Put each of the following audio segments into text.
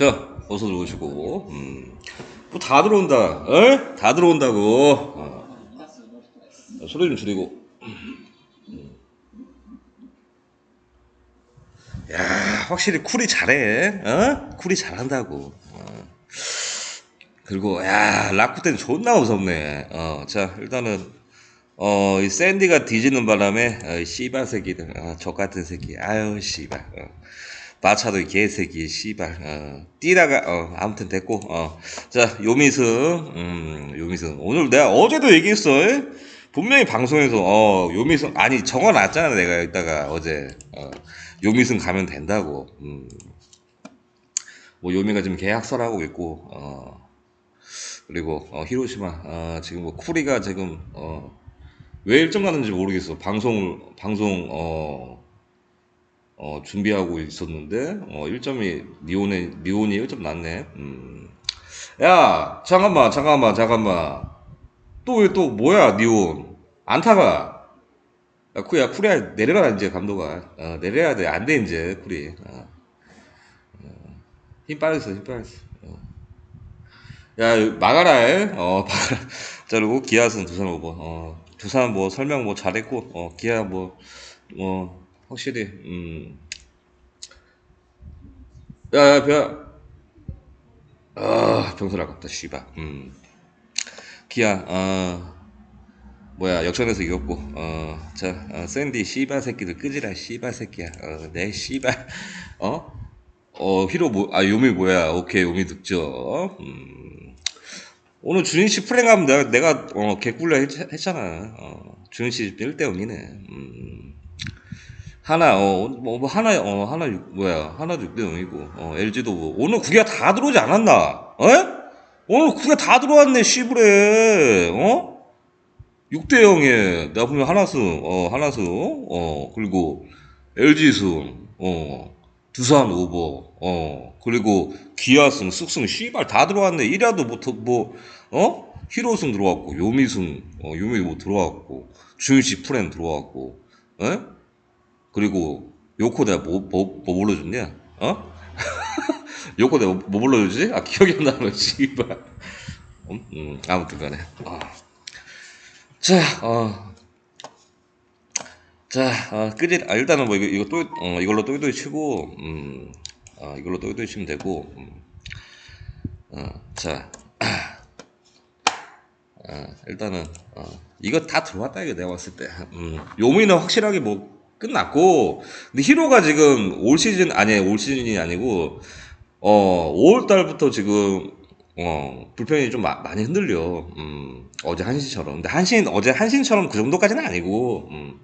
자, 어서 들어오시고. 음. 뭐다 들어온다. 어? 다 들어온다고. 어. 소리 좀 줄이고. 음. 야, 확실히 쿨이 잘해. 어? 쿨이 잘한다고. 어. 그리고 야, 라쿠텐 존나 무섭네. 어, 자, 일단은 어, 이 샌디가 뒤지는 바람에 어, 이 씨발 새끼들, 어, 적 같은 새끼. 아유, 씨발. 어. 마차도 이 개새끼, 씨발. 어, 뛰다가 어, 아무튼 됐고. 어. 자, 요미승. 음, 요미승. 오늘 내가 어제도 얘기했어. 에? 분명히 방송에서 어, 요미승 아니 적어 놨잖아, 내가 이따가 어제. 어, 요미승 가면 된다고. 음. 뭐 요미가 지금 계약설하고 있고 어. 그리고 어, 히로시마 어, 지금 뭐 쿠리가 지금 어, 왜 일정 가는지 모르겠어. 방송을 방송 어, 어, 준비하고 있었는데 어, 1점이 니온에 니온이 1점 났네. 음. 야 잠깐만 잠깐만 잠깐만 또왜또 뭐야 니온 안타가 야 쿠야 쿠리야 내려라 이제 감독아 어, 내려야 돼 안 돼 이제 쿠리 어. 어. 힘 빠졌어 힘 빠졌어 어. 야 막아라 에? 어 막아라 자 그리고 기아는 두산 오버 어 두산 뭐 설명 뭐 잘했고 어 기아 뭐뭐 확실히 음 야야 벼 아, 병설 아깝다, 씨발. 음. 기아, 어, 뭐야, 역전에서 이겼고, 어, 자, 어, 샌디, 씨발 새끼들 끄지라, 씨발 새끼야. 어, 내 씨발, 어? 어, 히로 뭐, 아, 요미 뭐야. 오케이, 요미 득점. 음. 오늘 준희 씨 플랭하면 내가, 내가, 어, 개꿀려 했, 했잖아. 어, 준희 씨 1대 0이네. 음. 하나, 어, 뭐, 뭐 하나, 어, 하나, 육- 뭐야, 하나도 6대 0이고, 어, LG도 뭐, 오늘 구기가 다 들어오지 않았나? 어? 오늘 구기가 다 들어왔네, 씨부레, 어? 6대 0에, 내가 보면 하나승, 어, 하나승, 어, 그리고 LG승, 어, 두산 오버, 어, 그리고 기아승, 쑥승, 씨발 다 들어왔네. 1야도 뭐, 더- 뭐, 어? 히로승 들어왔고, 요미승, 어, 요미 뭐 들어왔고, 주윤씨 프렌 들어왔고, 어? 그리고 요코 내가 뭐, 뭐, 뭐 불러줬냐? 어? 요코 내가 뭐 불러주지? 아, 기억이 안 나는 씨발. 음, 음, 아무튼 간에. 아. 자, 어. 자, 어, 끄지, 아, 일단은 뭐, 이거, 이거 또, 어, 이걸로 또이또이 치고, 음, 어, 이걸로 또이또이 치면 되고, 음, 어, 자, 어, 일단은, 어, 이거 다 들어왔다, 이거 내가 봤을 때. 음, 요미는 확실하게 뭐, 끝났고, 근데 히로가 지금 올 시즌, 아니, 올 시즌이 아니고, 어, 5월 달부터 지금, 어, 불펜이 좀 마- 많이 흔들려. 음, 어제 한신처럼. 근데 한신, 어제 한신처럼 그 정도까지는 아니고, 음.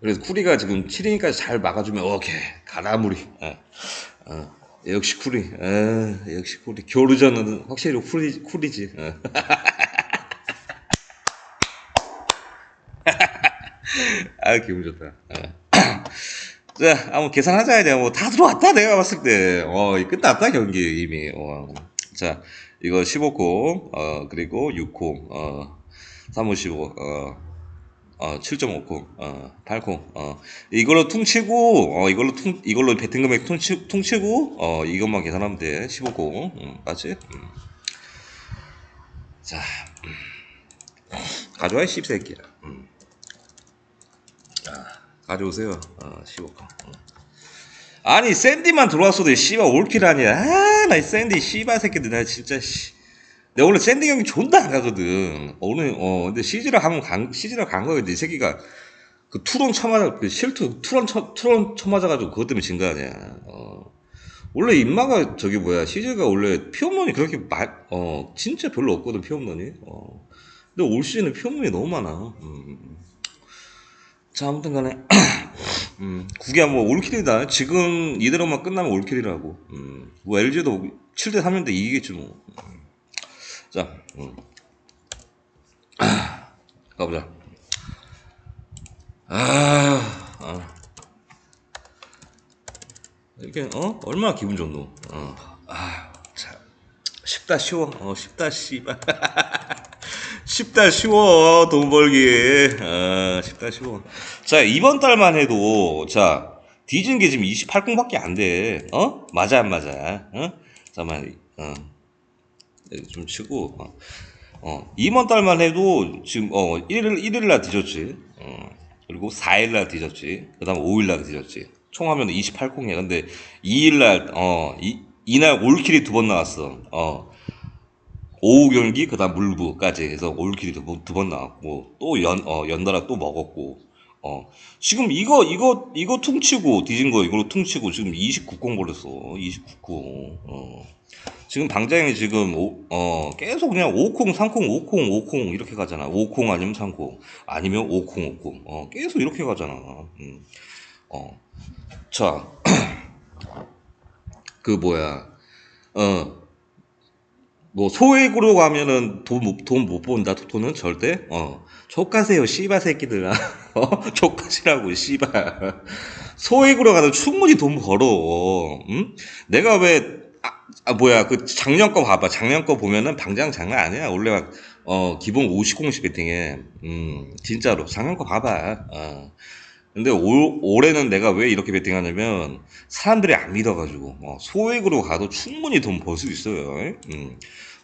그래서 쿠리가 지금 7이니까 잘 막아주면, 오케이, 가라 무리. 어, 어, 역시 쿠리. 어, 역시 쿠리. 교르전은 확실히 쿠리, 쿠리지. 어. 아, 기분 좋다. 어. 자, 한번 계산하자. 이제 뭐다 들어왔다. 내가 봤을 때. 어, 이 끝났다, 경기 이미. 어. 자, 이거 15콩, 어, 그리고 6콩, 어, 3호 15, 어, 어, 7.5콩, 어, 8콩, 어, 이걸로 퉁치고, 어, 이걸로 퉁, 이걸로 배팅 금액 퉁치, 퉁치고, 어, 이것만 계산하면 돼. 15콩, 음, 맞지? 음. 자, 음. 가져와, 이 씹새끼야. 음. 가져오세요. 어, 15칸. 아니, 샌디만 들어왔어도 이 씨발 올킬 아니야. 아, 나이 샌디 씨발 새끼들, 나 진짜, 씨. 내가 원래 샌디 경기 존나 안 가거든. 오늘, 어, 근데 CG를 하면 간, CG를 간 거거든. 이 새끼가. 그 투론 쳐맞아, 그 실투, 투론 쳐, 투론 쳐맞아가지고 그것 때문에 진 거 아니야. 어. 원래 인마가 저기 뭐야, CG가 원래 피홈런이 그렇게 마, 어, 진짜 별로 없거든, 피홈런이. 어. 근데 올 시즌에 피홈런이 너무 많아. 음. 자, 아무튼 간에, 음, 국이야 뭐 올킬이다. 지금 이대로만 끝나면 올킬이라고. 음, 뭐 LG도 7대 3인데 이기겠지 뭐. 음. 자, 음. 아, 가보자. 아, 아. 이렇게, 어? 얼마나 기분 좋노? 어, 아, 자. 쉽다, 쉬워. 어, 쉽다, 씨발. 쉽다 쉬워 돈 벌기 아, 쉽다 쉬워 자 이번 달만 해도 자 뒤진 게 지금 28공밖에 안 돼. 어? 맞아 안 맞아? 어? 잠깐만. 어. 여기 좀 치고 어. 어, 이번 달만 해도 지금 어 1일 1일 날 뒤졌지. 어. 그리고 4일 날 뒤졌지. 그 다음 5일 날 뒤졌지. 총 하면 28공이야. 근데 2일 날 어 이, 이날 올킬이 두 번 나왔어. 어. 오후 경기 그다음 물부까지 해서 올킬이 두 번 나왔고 또 연 어 연달아 또 먹었고 어. 지금 이거 이거 이거 퉁치고 뒤진 거 이걸로 퉁치고 지금 29공 벌렸어. 29공. 어. 지금 방장이 지금 오, 어 계속 그냥 5콩 3콩 5콩 5콩 이렇게 가잖아. 5콩 아니면 3콩 아니면 5콩 5콩 어 계속 이렇게 가잖아. 음. 어 자 그 뭐야. 어 뭐 소액으로 가면은 돈돈 못 본다. 토토는 절대 어. 족가세요 씨바 새끼들아. 어? 족가시라고 씨발. 소액으로 가도 충분히 돈 벌어. 응? 내가 왜 아, 아, 뭐야. 그 작년 거 봐봐. 작년 거 보면은 방장 장난 아니야. 원래 막 어 기본 50공씩 배팅해 음 진짜로. 작년 거 봐봐. 어 근데 올, 올해는 내가 왜 이렇게 베팅하냐면 사람들이 안 믿어가지고 어, 소액으로 가도 충분히 돈 벌 수 있어요. 음.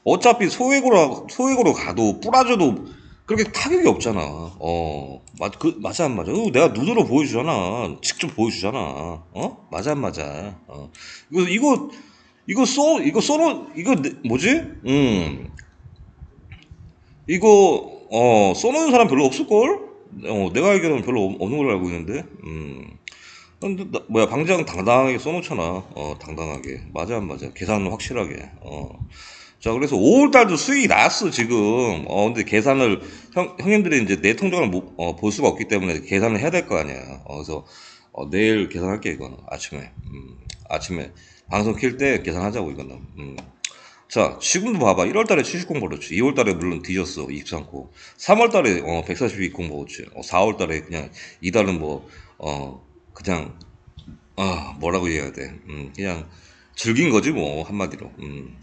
어차피 소액으로 소액으로 가도 뿌라져도 그렇게 타격이 없잖아. 어, 맞, 그, 맞아 안 맞아? 어, 내가 눈으로 보여주잖아. 직접 보여주잖아. 어, 맞아 안 맞아? 어, 이거 이거 이거 쏘 이거 쏘는 이거 내- 뭐지? 음, 이거 어 쏘는 사람 별로 없을 걸? 어, 내가 알기로는 별로 없- 없는 걸로 알고 있는데. 음. 근데 나- 뭐야 방장 당당하게 써놓잖아. 어 당당하게 맞아 안 맞아? 계산은 확실하게. 어. 자 그래서 5월 달도 수익이 나왔어 지금. 어 근데 계산을 형 형님들이 이제 내 통장을 못, 어, 볼 수가 없기 때문에 계산을 해야 될 거 아니야. 어, 그래서 어, 내일 계산할게 이거는 아침에. 음, 아침에 방송 킬 때 계산하자고 이거는. 음. 자, 지금도 봐봐. 1월 달에 70공 벌었지. 2월 달에 물론 뒤졌어. 23코. 3월 달에 어, 142공 먹었지. 어, 4월 달에 그냥 이달은 뭐, 어, 그냥, 아, 뭐라고 해야 돼. 음, 그냥 즐긴 거지 뭐, 한마디로. 음.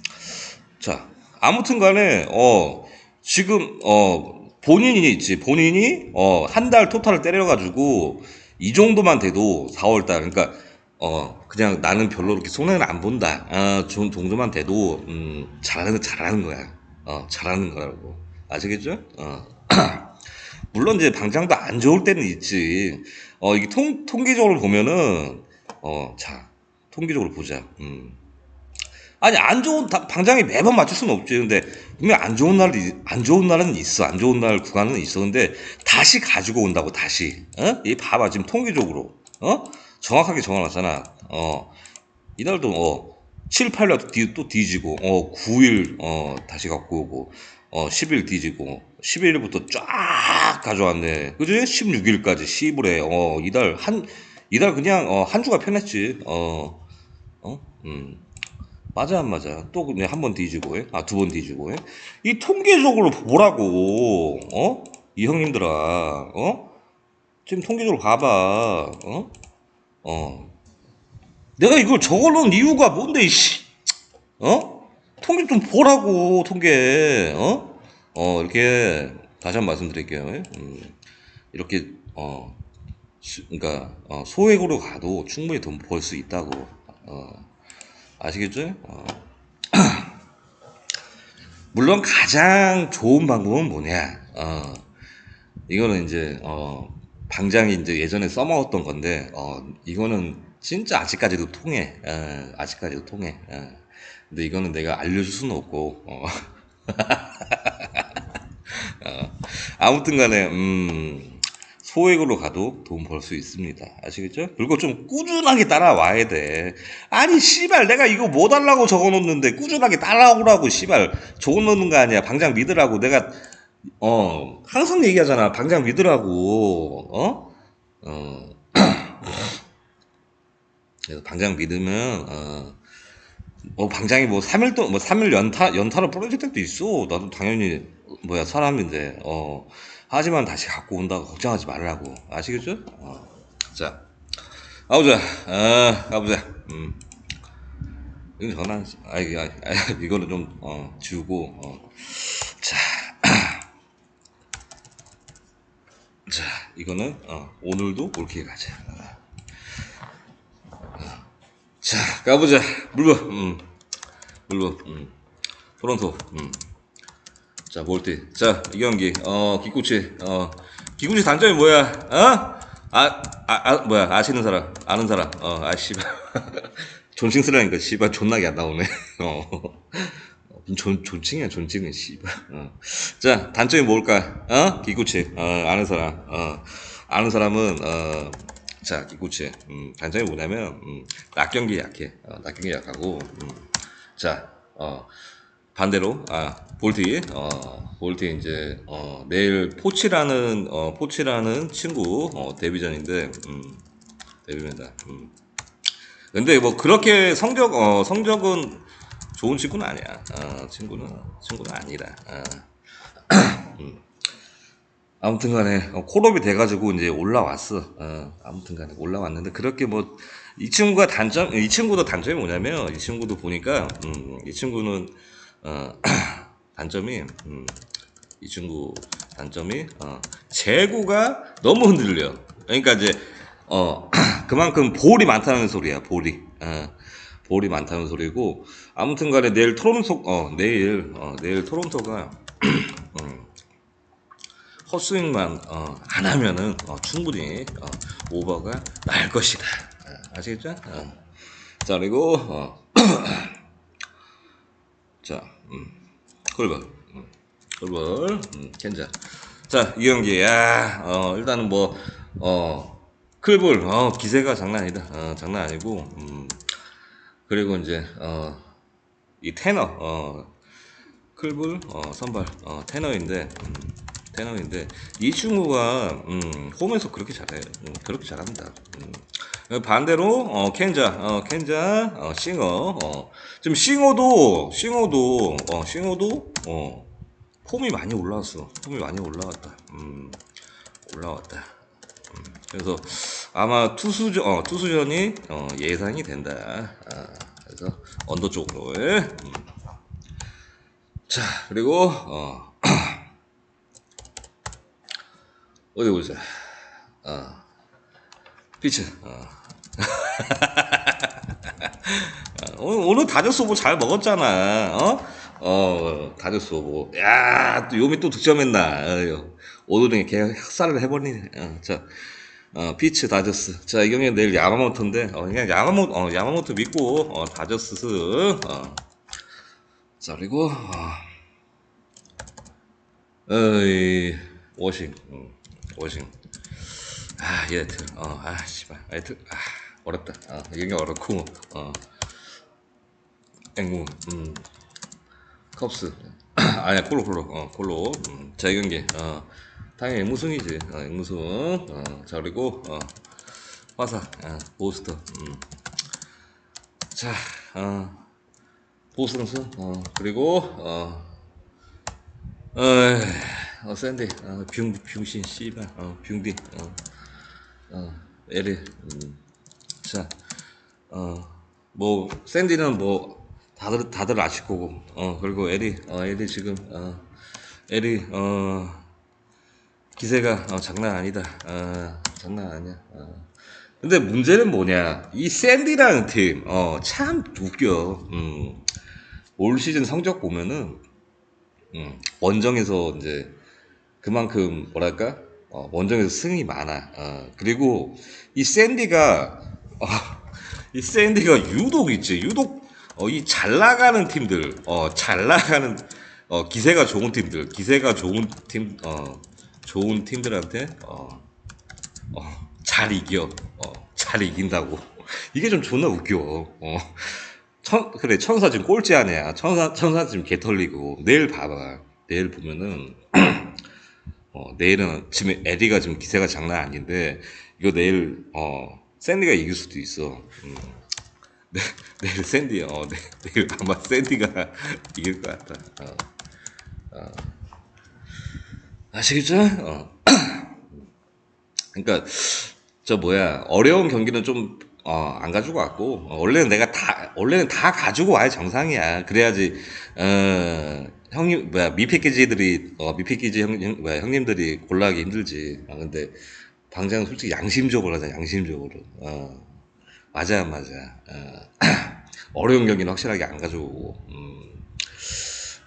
자, 아무튼 간에, 어, 지금, 어, 본인이 있지. 본인이, 어, 한 달 토탈을 때려가지고, 이 정도만 돼도 4월 달, 그러니까, 어, 그냥 나는 별로 그렇게 손해는 안 본다. 아, 좀 정도만 돼도, 음, 잘하는, 잘하는 거야. 어, 잘하는 거라고. 아시겠죠? 어. 물론 이제 방장도 안 좋을 때는 있지. 어, 이게 통, 통계적으로 보면은, 어, 자, 통계적으로 보자. 음. 아니 안 좋은 다- 방장이 매번 맞출 수는 없지 근데 분명 안 좋은 날이 안 좋은 날은 있어 안 좋은 날 구간은 있어 근데 다시 가지고 온다고 다시 어 이 봐봐 지금 통계적으로 어 정확하게 정해놨잖아. 어. 이날도 어 7, 8일 뒤, 또 뒤지고 어 9일 어 다시 갖고 오고 어 10일 뒤지고 11일부터 쫙 가져왔네. 그지? 16일까지 10일에 어 이달 한 이달 그냥 어 한 주가 편했지. 어. 어? 음. 맞아 안 맞아? 또 그냥 한 번 뒤지고 아두 번 뒤지고 이 통계적으로 보라고. 어? 이 형님들아. 어? 지금 통계적으로 봐봐. 어? 어 내가 이걸 적어놓은 이유가 뭔데 이씨 어? 통계 좀 보라고 통계 어? 어 이렇게 다시 한 번 말씀드릴게요 음, 이렇게 어 수- 그러니까 어, 소액으로 가도 충분히 돈 벌 수 있다고 어 아시겠죠? 어. 물론 가장 좋은 방법은 뭐냐? 어, 이거는 이제 어, 방장이 이제 예전에 써먹었던 건데 어, 이거는 진짜 아직까지도 통해. 어, 아직까지도 통해. 어. 근데 이거는 내가 알려줄 수는 없고. 어. 어, 아무튼간에 음, 소액으로 가도 돈 벌 수 있습니다. 아시겠죠? 그리고 좀 꾸준하게 따라와야 돼. 아니 씨발 내가 이거 뭐 달라고 적어놓는데 꾸준하게 따라오라고 씨발 적어놓는 거 아니야. 방장 믿으라고 내가 어 항상 얘기하잖아. 방장 믿으라고 어 어. 그래서 방장 믿으면 어. 뭐 방장이 뭐 3일 또뭐 3일 연타 연타로 부러질 때도 있어. 나도 당연히 뭐야 사람인데 어 하지만 다시 갖고 온다고 걱정하지 말라고 아시겠죠? 어. 자 가보자. 아 가보자. 음. 이거 전화 아 이거 이거는 좀 어, 지우고 어. 자. 자 이거는 어, 오늘도 올게 가자. 자, 가보자. 물건, 음. 물건, 음. 토론토, 음. 자, 볼티. 자, 이 경기, 어, 기쿠치, 어, 기쿠치 단점이 뭐야? 어? 아, 아, 아, 뭐야, 아시는 사람, 아는 사람, 어, 아, 씨발. 존칭 쓰라니까, 씨발, 존나게 안 나오네. 어. 존, 존칭이야, 존칭은, 씨발. 어. 자, 단점이 뭘까? 어? 기쿠치, 어, 아는 사람, 어. 아는 사람은, 어, 자, 기쿠치, 음, 단점이 뭐냐면, 음, 낙경기 약해. 어, 낙경기 약하고, 음. 자, 어, 반대로 아 볼티 어 볼티 이제 어 내일 포치라는 어 포치라는 친구 어 데뷔전인데 음 데뷔입니다. 음. 근데 뭐 그렇게 성적 어 성적은 좋은 친구는 아니야. 어 친구는 친구는 아니라. 어. 음. 아무튼간에 어, 콜업이 돼가지고 이제 올라왔어. 어, 아무튼간에 올라왔는데 그렇게 뭐 이 친구가 단점 이 친구도 단점이 뭐냐면 이 친구도 보니까 음, 이 친구는 어, 단점이 음, 이 친구 단점이 어, 재고가 너무 흔들려. 그러니까 이제 어 그만큼 볼이 많다는 소리야. 볼이 어, 볼이 많다는 소리고 아무튼 간에 내일 토론토 어 내일 어, 내일 토론토가 음, 헛스윙만 어, 안 하면은 어, 충분히 어, 오버가 날 것이다. 어, 아시겠죠? 어. 자 그리고 어, 자 음, 콜볼 음, 콜볼 음, 켄자 자이 경기 야 어, 일단은 뭐어 클볼 어, 기세가 장난 아니다. 어, 장난 아니고 음, 그리고 이제 어, 이 테너 어, 클불 어, 선발 어, 테너인데 음, 테너인데 이 친구가 음, 홈에서 그렇게 잘해 음, 그렇게 잘합니다. 음. 반대로 어, 켄자 어, 켄자 어, 싱어 어, 지금 싱어도 싱어도 어, 싱어도 어, 폼이 많이 올라왔어. 폼이 많이 올라왔다. 음, 올라왔다. 음, 그래서 아마 투수전 어, 투수전이 어, 예상이 된다 아, 그래서 언더 쪽으로 음. 자 그리고 어 어디 보자 어 피츠 어. 어, 오늘 오늘 다저스 뭐잘 먹었잖아 어? 어 다저스 뭐야또 요미 또 득점했나 어휴. 오늘은 개 학살을 해버리네 어, 자 어, 피츠 다저스. 자 이경이 내일 야마모토인데 어, 그냥 야마모 어, 야마모토 믿고 어, 다저스 어. 자 그리고 어, 어이 워싱 음, 워싱. 아 예트 어아 씨발. 예트 아 어렵다. 아 이게 어렵고 어. 앵무 음. 컵스. 아니야 콜로 콜로. 어 콜로. 음, 자 이 경기 어 당연히 앵무승이지. 어 앵무승 어 자 그리고 어 화사 어, 보스터. 음. 음자어 보스승 어 그리고 어 어, 어 샌디, 어, 병, 병신, 씨발, 어, 병디, 어, 어, 에리, 음, 자, 어, 뭐, 샌디는 뭐, 다들, 다들 아실 거고, 어, 그리고 에리, 어, 에리 지금, 어, 에리, 어, 기세가, 어, 장난 아니다, 어, 장난 아니야, 어. 근데 문제는 뭐냐, 이 샌디라는 팀, 어, 참 웃겨, 음, 올 시즌 성적 보면은, 음, 원정에서 이제 그만큼 뭐랄까 어, 원정에서 승이 많아. 어, 그리고 이 샌디가 어, 이 샌디가 유독 있지. 유독 어, 이 잘 나가는 팀들, 어, 잘 나가는 어, 기세가 좋은 팀들, 기세가 좋은 팀, 어, 좋은 팀들한테 어, 어, 잘 이겨, 어, 잘 이긴다고. 이게 좀 존나 웃겨. 어. 천, 그래, 천사 지금 꼴찌 아니야. 천사, 천사 지금 개 털리고. 내일 봐봐. 내일 보면은, 어, 내일은 지금 에디가 지금 기세가 장난 아닌데, 이거 내일, 어, 샌디가 이길 수도 있어. 음. 내, 내일 샌디, 어, 내, 내일 아마 샌디가 이길 것 같다. 어, 어. 아시겠죠? 어. 그러니까, 저 뭐야, 어려운 경기는 좀, 어, 안 가지고 왔고, 어, 원래는 내가 다, 원래는 다 가지고 와야 정상이야. 그래야지, 어, 형님, 뭐야, 미패키지들이, 어, 미패키지 형, 형, 뭐야, 형님들이 골라하기 힘들지. 아, 근데, 당장은 솔직히 양심적으로 하자, 양심적으로. 어. 맞아 맞아. 어, 어려운 경기는 확실하게 안 가져오고. 음.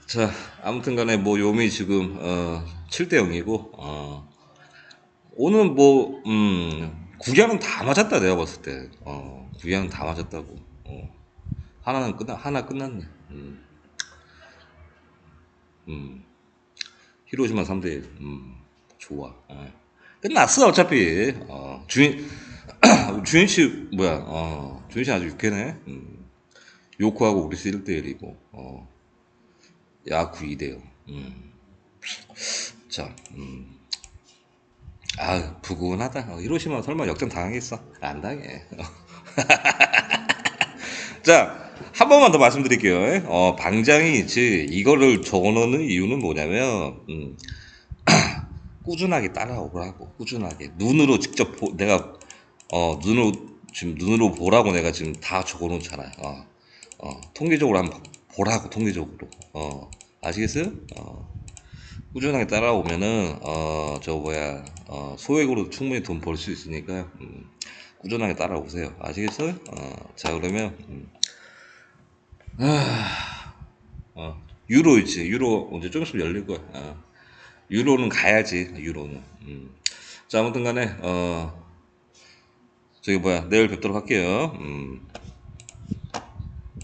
자 아무튼간에 뭐 요미 지금 어, 7대 0이고 어, 오늘 뭐 음, 구경은 다 맞았다 내가 봤을 때. 어, 구경은 다 맞았다고. 어. 하나는 끝나 하나 끝났네. 음. 음. 히로시마 3대 1. 음. 좋아. 어. 끝났어 어차피. 어. 주인 주인 씨 뭐야? 어. 주인 씨 아주 유쾌네. 음. 요코하고 우리스 1대 1이고. 어. 야구 2대 0. 음. 자, 음. 아, 부근하다. 어, 히로시마 설마 역전 당하겠어? 안 당해. 자, 한 번만 더 말씀드릴게요. 어, 방장이 있지. 이거를 적어놓는 이유는 뭐냐면, 음, 꾸준하게 따라오라고. 꾸준하게. 눈으로 직접 보, 내가, 어, 눈으로, 지금 눈으로 보라고 내가 지금 다 적어놓잖아요. 어, 어, 통계적으로 한번 보라고, 통계적으로. 어, 아시겠어요? 어. 꾸준하게 따라오면은 어 저 뭐야 어 소액으로 충분히 돈 벌 수 있으니까 음, 꾸준하게 따라오세요. 아시겠어요? 어 자 그러면 음, 아, 어 유로 있지. 유로 좀 있으면 열릴 거야. 어, 유로는 가야지 유로는. 음. 자 아무튼간에 어 저기 뭐야 내일 뵙도록 할게요. 음.